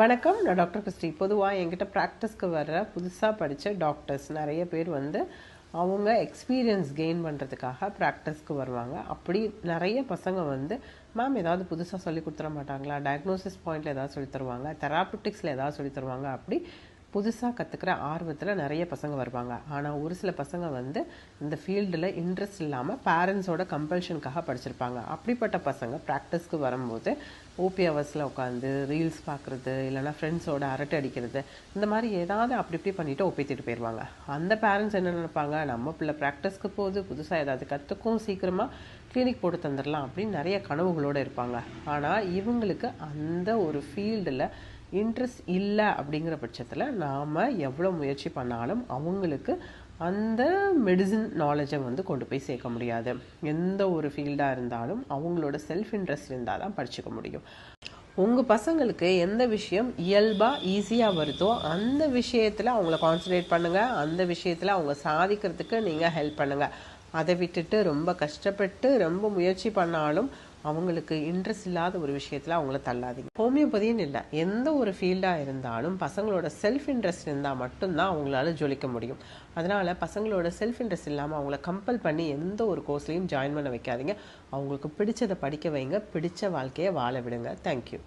வணக்கம் நான் doctor Christie. பொதுவாக என்கிட்ட ப்ராக்டிஸ்க்கு வர்ற புதுசாக படித்த டாக்டர்ஸ் நிறைய பேர் வந்து அவங்க எக்ஸ்பீரியன்ஸ் கெயின் பண்ணுறதுக்காக ப்ராக்டிஸ்க்கு வருவாங்க. அப்படி நிறைய பசங்க வந்து மேம் ஏதாவது புதுசாக சொல்லி கொடுத்துட மாட்டாங்களா? டயக்னோசிஸ் பாயிண்டில் ஏதாவது சொல்லி தருவாங்க தெராப்பிட்டிக்ஸில் ஏதாவது சொல்லி தருவாங்க அப்படி புதுசாக கற்றுக்கிற ஆர்வத்தில் நிறைய பசங்க வருவாங்க. ஆனால் ஒரு சில பசங்க வந்து இந்த ஃபீல்டில் இன்ட்ரெஸ்ட் இல்லாமல் பேரண்ட்ஸோட கம்பல்ஷனுக்காக படிச்சிருப்பாங்க. அப்படிப்பட்ட பசங்க ப்ராக்டிஸ்க்கு வரும்போது ஓபி ஹவர்ஸில் உட்காந்து ரீல்ஸ் பார்க்குறது இல்லைனா ஃப்ரெண்ட்ஸோட அரட்டை அடிக்கிறது இந்த மாதிரி ஏதாவது அப்படி இப்படி பண்ணிவிட்டு ஒப்பித்திட்டு போயிடுவாங்க அந்த பேரண்ட்ஸ் என்ன நினைப்பாங்க? நம்ம பிள்ளை ப்ராக்டிஸ்க்கு போகுது புதுசாக ஏதாவது கற்றுக்கும் சீக்கிரமாக கிளினிக் போட்டு தந்துடலாம் அப்படின்னு நிறைய கனவுகளோடு இருப்பாங்க. ஆனால் இவங்களுக்கு அந்த ஒரு ஃபீல்டில் இன்ட்ரெஸ்ட் இல்லை அப்படிங்கிற பட்சத்தில் நாம் எவ்வளோ முயற்சி பண்ணாலும் அவங்களுக்கு அந்த மெடிசின் நாலேஜை வந்து கொண்டு போய் சேர்க்க முடியாது. எந்த ஒரு ஃபீல்டாக இருந்தாலும் அவங்களோட செல்ஃப் இன்ட்ரெஸ்ட் இருந்தால் தான் படிச்சுக்க முடியும். உங்கள் பசங்களுக்கு எந்த விஷயம் இயல்பாக ஈஸியாக வருதோ அந்த விஷயத்தில் அவங்கள கான்சன்ட்ரேட் பண்ணுங்கள் அந்த விஷயத்தில் அவங்க சாதிக்கிறதுக்கு நீங்கள் ஹெல்ப் பண்ணுங்கள் அதை விட்டுட்டு ரொம்ப கஷ்டப்பட்டு ரொம்ப முயற்சி பண்ணாலும் அவங்களுக்கு இன்ட்ரெஸ்ட் இல்லாத ஒரு விஷயத்தில் அவங்கள தள்ளாதீங்க. ஹோமியோபதின்னு இல்லை. எந்த ஒரு ஃபீல்டாக இருந்தாலும் பசங்களோட செல்ஃப் இன்ட்ரெஸ்ட் இருந்தால் மட்டும்தான் அவங்களால ஜொலிக்க முடியும். அதனால் பசங்களோட செல்ஃப் இன்ட்ரெஸ்ட் இல்லாமல் அவங்கள கம்பல் பண்ணி எந்த ஒரு கோர்ஸ்லையும் ஜாயின் பண்ண வைக்காதீங்க. அவங்களுக்கு பிடிச்சதை படிக்க வைங்க. பிடிச்ச வாழ்க்கையை வாழ விடுங்க. தேங்க்யூ